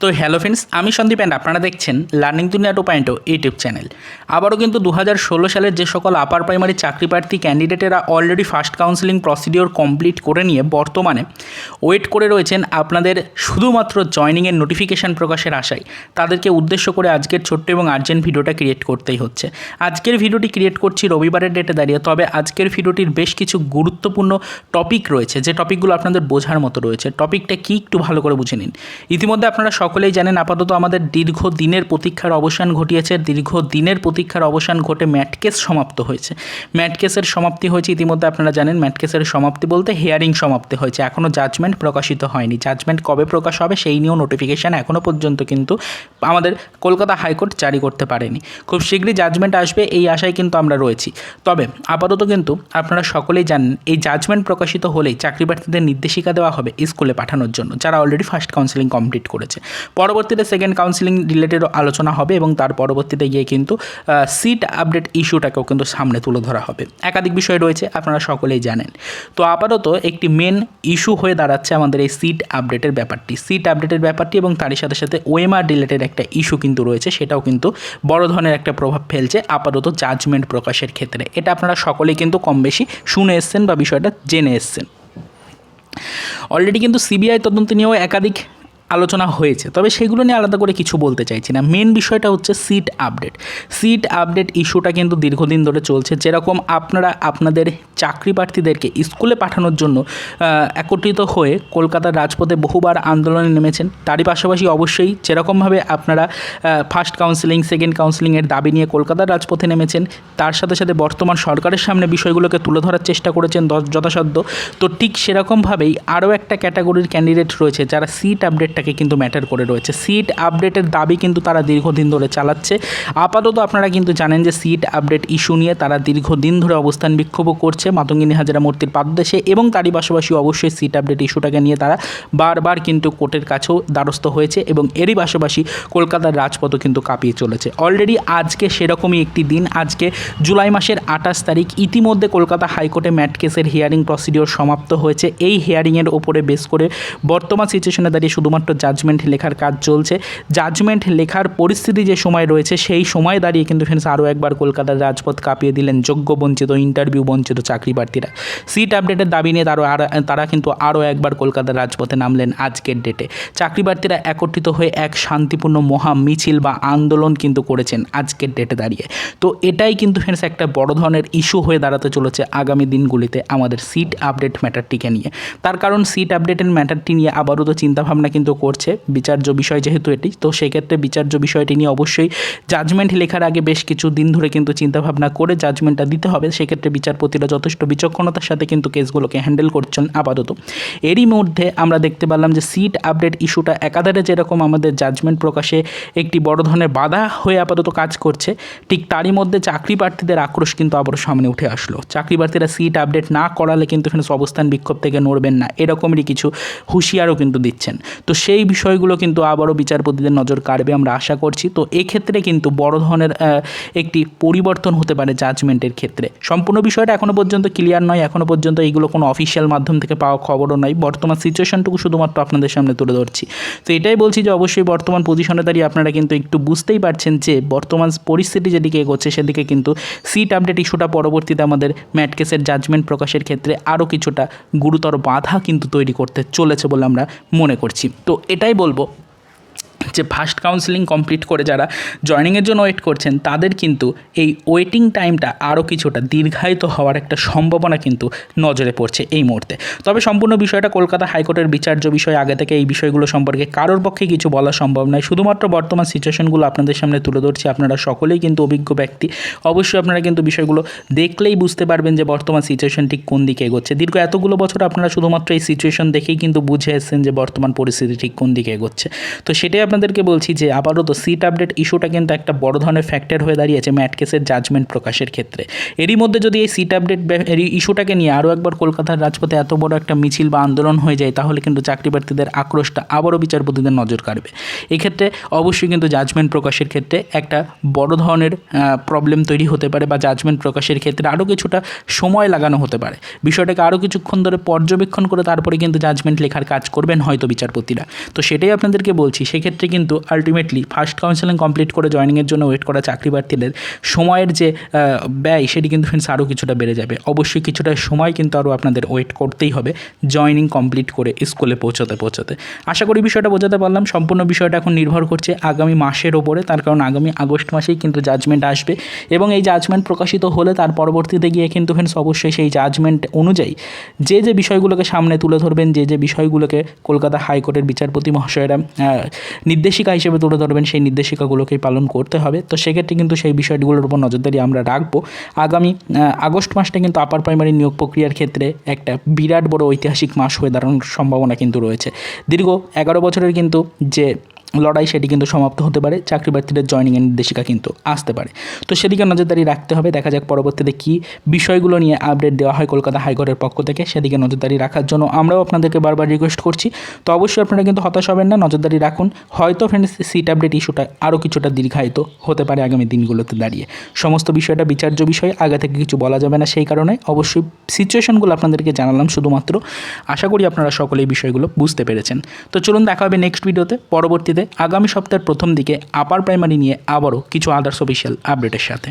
তো hello friends, আমি Sandeep and আপনারা দেখছেন লার্নিং দুনিয়া টু পয়েন্ট ইউটিউব চ্যানেল। আবারও কিন্তু দু হাজার ষোলো সালের যে সকল আপার প্রাইমারি চাকরি প্রার্থী ক্যান্ডিডেটেরা already first counselling procedure complete করে নিয়ে বর্তমানে ওয়েট করে রয়েছেন আপনাদের শুধুমাত্র জয়নিংয়ের নোটিফিকেশান প্রকাশের আশায়। তাদেরকে উদ্দেশ্য করে আজকের ছোট্ট এবং আর্জেন্ট ভিডিওটা ক্রিয়েট করতেই হচ্ছে। আজকের ভিডিওটি ক্রিয়েট করছি রবিবারের ডেটে দাঁড়িয়ে, তবে আজকের ভিডিওটির বেশ কিছু গুরুত্বপূর্ণ টপিক রয়েছে, যে টপিকগুলো আপনাদের বোঝার মতো রয়েছে। টপিকটা কী একটু ভালো করে বুঝে নিন। ইতিমধ্যে আপনারা সকলেই জানেন আপাতত আমাদের দীর্ঘ দিনের প্রতীক্ষার অবসান ঘটিয়েছে। দীর্ঘ দিনের প্রতীক্ষার অবসান ঘটে ম্যাটকেস সমাপ্ত হয়েছে। ম্যাটকেসের সমাপ্তি হয়েছে ইতিমধ্যে আপনারা জানেন ম্যাটকেসের সমাপ্তি বলতে হেয়ারিং সমাপ্তি হয়েছে। এখনও জাজমেন্ট প্রকাশিত হয়নি। জাজমেন্ট কবে প্রকাশ হবে সেই নিয়েও নোটিফিকেশান এখনও পর্যন্ত কিন্তু আমাদের কলকাতা হাইকোর্ট জারি করতে পারেনি। খুব শীঘ্রই জাজমেন্ট আসবে, এই আশায় কিন্তু আমরা রয়েছি। তবে আপাতত কিন্তু আপনারা সকলেই জানেন, এই জাজমেন্ট প্রকাশিত হলেই চাকরি প্রার্থীদের নির্দেশিকা দেওয়া হবে স্কুলে পাঠানোর জন্য, যারা অলরেডি ফার্স্ট কাউন্সিলিং কমপ্লিট করেছে। পরবর্তীতে সেকেন্ড কাউন্সিলিং রিলেটেডও আলোচনা হবে এবং তার পরবর্তীতে গিয়ে কিন্তু সিট আপডেট ইস্যুটাকেও কিন্তু সামনে তুলে ধরা হবে। একাধিক বিষয় রয়েছে, আপনারা সকলেই জানেন। তো আপাতত একটি মেন ইস্যু হয়ে দাঁড়াচ্ছে আমাদের এই সিট আপডেটের ব্যাপারটি। সিট আপডেটের ব্যাপারটি এবং তারই সাথে সাথে ওএমআর রিলেটেড একটা ইস্যু কিন্তু রয়েছে, সেটাও কিন্তু বড় ধরনের একটা প্রভাব ফেলছে আপাতত জাজমেন্ট প্রকাশের ক্ষেত্রে। এটা আপনারা সকলেই কিন্তু কম বেশি শুনে এসছেন বা বিষয়টা জেনে এসছেন। অলরেডি কিন্তু সিবিআই তদন্ত নিয়েও একাধিক আলোচনা হয়েছে। তবে সেগুলো নিয়ে আলাদা করে কিছু বলতে চাইছি না। মেন বিষয়টা হচ্ছে সিট আপডেট সিট আপডেট ইস্যুটা কিন্তু দীর্ঘদিন ধরে চলছে। যেরকম আপনারা, আপনাদের চাকরি প্রার্থীদেরকে স্কুলে পাঠানোর জন্য একত্রিত হয়ে কলকাতার রাজপথে বহুবার আন্দোলনে নেমেছেন, তারই পাশাপাশি অবশ্যই যেরকমভাবে আপনারা ফার্স্ট কাউন্সিলিং সেকেন্ড কাউন্সিলিংয়ের দাবি নিয়ে কলকাতার রাজপথে নেমেছেন, তার সাথে সাথে বর্তমান সরকারের সামনে বিষয়গুলোকে তুলে ধরার চেষ্টা করেছেন যথাসাধ্য। তো ঠিক সেরকমভাবেই আরও একটা ক্যাটাগরির ক্যান্ডিডেট রয়েছে, যারা সিট আপডেটটাকে কিন্তু ম্যাটার করে রয়েছে। সিট আপডেটের দাবি কিন্তু তারা দীর্ঘদিন ধরে চালাচ্ছে। আপাতত আপনারা কিন্তু জানেন যে সিট আপডেট ইস্যু নিয়ে তারা দীর্ঘদিন ধরে অবস্থান বিক্ষোভও করছে মাতঙ্গিনী হাজারা মূর্তির পাদদেশে এবং তারই পাশাপাশি অবশ্যই সিট আপডেট ইস্যুটাকে নিয়ে তারা বারবার কিন্তু কোর্টের কাছেও দ্বারস্থ হয়েছে এবং এরই পাশাপাশি কলকাতার রাজপথও কিন্তু কাঁপিয়ে চলেছে। অলরেডি আজকে সেরকমই একটি দিন। আজকে জুলাই মাসের আঠাশ তারিখ। ইতিমধ্যে কলকাতা হাইকোর্টে ম্যাট কেসের হিয়ারিং প্রসিডিওর সমাপ্ত হয়েছে। এই হিয়ারিংয়ের ওপরে বেস করে বর্তমান সিচুয়েশনে দাঁড়িয়ে শুধুমাত্র জাজমেন্ট লেখার কাজ চলছে। জাজমেন্ট লেখার পরিস্থিতি যে সময় রয়েছে, সেই সময় দাঁড়িয়ে কিন্তু ফ্রেন্ডস আরও একবার কলকাতার রাজপথ কাঁপিয়ে দিলেন যোগ্য বঞ্চিত ইন্টারভিউ বঞ্চিত চাকরি প্রার্থীরা সিট আপডেটের দাবি নিয়ে আর, তারা কিন্তু আরও একবার কলকাতার রাজপথে নামলেন আজকের ডেটে চাকরি প্রার্থীরা একত্রিত হয়ে এক শান্তিপূর্ণ মহা মিছিল বা আন্দোলন কিন্তু করেছেন আজকের ডেটে দাঁড়িয়ে। তো এটাই কিন্তু ফ্রেন্ডস একটা বড় ধরনের ইস্যু হয়ে দাঁড়াতে চলেছে আগামী দিনগুলিতে আমাদের সিট আপডেট ম্যাটারটিকে নিয়ে। তার কারণ সিট আপডেটের ম্যাটারটি নিয়ে আবারও তো চিন্তাভাবনা কিন্তু করছে বিচার্য বিষয় যেহেতু এটি, তো সেক্ষেত্রে বিচার্য বিষয়টি নিয়ে অবশ্যই জাজমেন্ট লেখার আগে বেশ কিছু দিন ধরে কিন্তু চিন্তাভাবনা করে জাজমেন্টটা দিতে হবে। সেক্ষেত্রে বিচারপতিরা যথেষ্ট বিচক্ষণতার সাথে কিন্তু কেসগুলোকে হ্যান্ডেল করছেন আপাতত। এরই মধ্যে আমরা দেখতে পারলাম যে সিট আপডেট ইস্যুটা একাধারে যেরকম আমাদের জাজমেন্ট প্রকাশে একটি বড় ধরনের বাধা হয়ে আপাতত কাজ করছে, ঠিক তারই মধ্যে চাকরি প্রার্থীদের আক্রোশ কিন্তু আবারও সামনে উঠে আসলো। চাকরি প্রার্থীরা সিট আপডেট না করালে কিন্তু এখানে অবস্থান বিক্ষোভ থেকে নড়বেন না। এরকমই কিছু হুঁশিয়ারও কিন্তু দিচ্ছেন। তো সেই বিষয়গুলো কিন্তু আবারও বিচারপতিদের নজর কাড়বে আমরা আশা করছি। তো এক্ষেত্রে কিন্তু বড় ধরনের একটি পরিবর্তন হতে পারে জাজমেন্টের ক্ষেত্রে। সম্পূর্ণ বিষয়টা এখনও পর্যন্ত ক্লিয়ার নয় এখনও পর্যন্ত এইগুলো কোনো অফিসিয়াল মাধ্যম থেকে পাওয়া খবরও নয় বর্তমান সিচুয়েশনটুকু শুধুমাত্র আপনাদের সামনে তুলে ধরছি। তো এটাই বলছি যে অবশ্যই বর্তমান পজিশনে দাঁড়িয়ে আপনারা কিন্তু একটু বুঝতেই পারছেন যে বর্তমান পরিস্থিতি যেদিকে এগোচ্ছে, সেদিকে কিন্তু সিট আপডেট ইস্যুটা পরবর্তীতে আমাদের ম্যাট কেসের জাজমেন্ট প্রকাশের ক্ষেত্রে আরও কিছুটা গুরুতর বাধা কিন্তু তৈরি করতে চলেছে বলে আমরা মনে করছি। তো এটাই বলব। যে ফার্স্ট কাউন্সিলিং কমপ্লিট করে যারা জয়নিংয়ের জন্য ওয়েট করছেন, তাদের কিন্তু এই ওয়েটিং টাইমটা আরও কিছুটা দীর্ঘায়িত হওয়ার একটা সম্ভাবনা কিন্তু নজরে পড়ছে এই মুহূর্তে। তবে সম্পূর্ণ বিষয়টা কলকাতা হাইকোর্টের বিচার্য বিষয়, আগে থেকে এই বিষয়গুলো সম্পর্কে কারোর পক্ষে কিছু বলা সম্ভব নয়। শুধুমাত্র বর্তমান সিচুয়েশনগুলো আপনাদের সামনে তুলে ধরছি, আপনারা সকলেই কিন্তু অভিজ্ঞ ব্যক্তি। অবশ্যই আপনারা কিন্তু বিষয়গুলো দেখলেই বুঝতে পারবেন যে বর্তমান সিচুয়েশন ঠিক কোন দিকে এগোচ্ছে। দীর্ঘ এতগুলো বছর আপনারা শুধুমাত্র এই সিচুয়েশন দেখেই কিন্তু বুঝে এসেছেন যে বর্তমান পরিস্থিতি ঠিক কোন দিকে এগোচ্ছে। তো সেটাই আপনাদেরকে বলছি যে আপাতত সিট আপডেট ইস্যুটা কিন্তু একটা বড় ধরনের ফ্যাক্টর হয়ে দাঁড়িয়েছে ম্যাট কেসের জাজমেন্ট প্রকাশের ক্ষেত্রে। এরই মধ্যে যদি এই সিট আপডেট ইস্যুটাকে নিয়ে আরও একবার কলকাতার রাজপথে এত বড় একটা মিছিল বা আন্দোলন হয়ে যায়, তাহলে কিন্তু চাকরি প্রার্থীদের আক্রোশটা আবারও বিচারপতিদের নজর কাড়বে। এক্ষেত্রে অবশ্যই কিন্তু জাজমেন্ট প্রকাশের ক্ষেত্রে একটা বড় ধরনের প্রবলেম তৈরি হতে পারে বা জাজমেন্ট প্রকাশের ক্ষেত্রে আরও কিছুটা সময় লাগানো হতে পারে। বিষয়টাকে আরও কিছুক্ষণ ধরে পর্যবেক্ষণ করে তারপরে কিন্তু জাজমেন্ট লেখার কাজ করবেন হয়তো বিচারপতিরা। তো সেটাই আপনাদেরকে বলছি, সেক্ষেত্রে কিন্তু আলটিমেটলি ফার্স্ট কাউন্সেলিং কমপ্লিট করে জয়নিংয়ের জন্য ওয়েট করা চাকরি প্রার্থীদের সময়ের যে ব্যয়, সেটি কিন্তু ফ্রেন্ডস আরও কিছুটা বেড়ে যাবে। অবশ্যই কিছুটা সময় কিন্তু আরও আপনাদের ওয়েট করতেই হবে জয়নিং কমপ্লিট করে স্কুলে পৌঁছতে পৌঁছতে। আশা করি বিষয়টা বোঝাতে পারলাম। সম্পূর্ণ বিষয়টা এখন নির্ভর করছে আগামী মাসের ওপরে, তার কারণ আগামী আগস্ট মাসেই কিন্তু জাজমেন্ট আসবে এবং এই জাজমেন্ট প্রকাশিত হলে তার পরবর্তীতে গিয়ে কিন্তু ফ্রেন্ডস অবশ্যই সেই জাজমেন্ট অনুযায়ী যে যে বিষয়গুলোকে সামনে তুলে ধরবেন, যে যে বিষয়গুলোকে কলকাতা হাইকোর্টের বিচারপতি মহাশয়রা নির্দেশিকা হিসেবে তুলে ধরবেন, সেই নির্দেশিকাগুলোকেই পালন করতে হবে। তো সেক্ষেত্রে কিন্তু সেই বিষয়গুলোর উপর নজরদারি আমরা রাখব। আগামী আগস্ট মাসটা কিন্তু আপার প্রাইমারি নিয়োগ প্রক্রিয়ার ক্ষেত্রে একটা বিরাট বড় ঐতিহাসিক মাস হয়ে দাঁড়ানোর সম্ভাবনা কিন্তু রয়েছে। দীর্ঘ এগারো বছরের কিন্তু যে লড়াই সেটি কিন্তু সমাপ্ত হতে পারে, চাকরি প্রার্থীদের জয়নিংয়ের নির্দেশিকা কিন্তু আসতে পারে। তো সেদিকে নজরদারি রাখতে হবে, দেখা যাক পরবর্তীতে কী বিষয়গুলো নিয়ে আপডেট দেওয়া হয় কলকাতা হাইকোর্টের পক্ষ থেকে, সেদিকে নজরদারি রাখার জন্য আমরাও আপনাদেরকে বারবার রিকোয়েস্ট করছি। তো অবশ্যই আপনারা কিন্তু হতাশ হবেন না, নজরদারি রাখুন। হয়তো ফ্রেন্ডস সিট আপডেট ইস্যুটা আরও কিছুটা দীর্ঘায়িত হতে পারে আগামী দিনগুলোতে দাঁড়িয়ে। সমস্ত বিষয়টা বিচার্য বিষয়, আগে থেকে কিছু বলা যাবে না সেই কারণে। অবশ্যই সিচুয়েশনগুলো আপনাদেরকে জানালাম শুধুমাত্র। আশা করি আপনারা সকলে এই বিষয়গুলো বুঝতে পেরেছেন। তো চলুন দেখা হবে নেক্সট ভিডিওতে আগামী সপ্তাহের প্রথম দিকে আপার প্রাইমারি নিয়ে আবারও কিছু আদার্স অফিসিয়াল আপডেটের সাথে।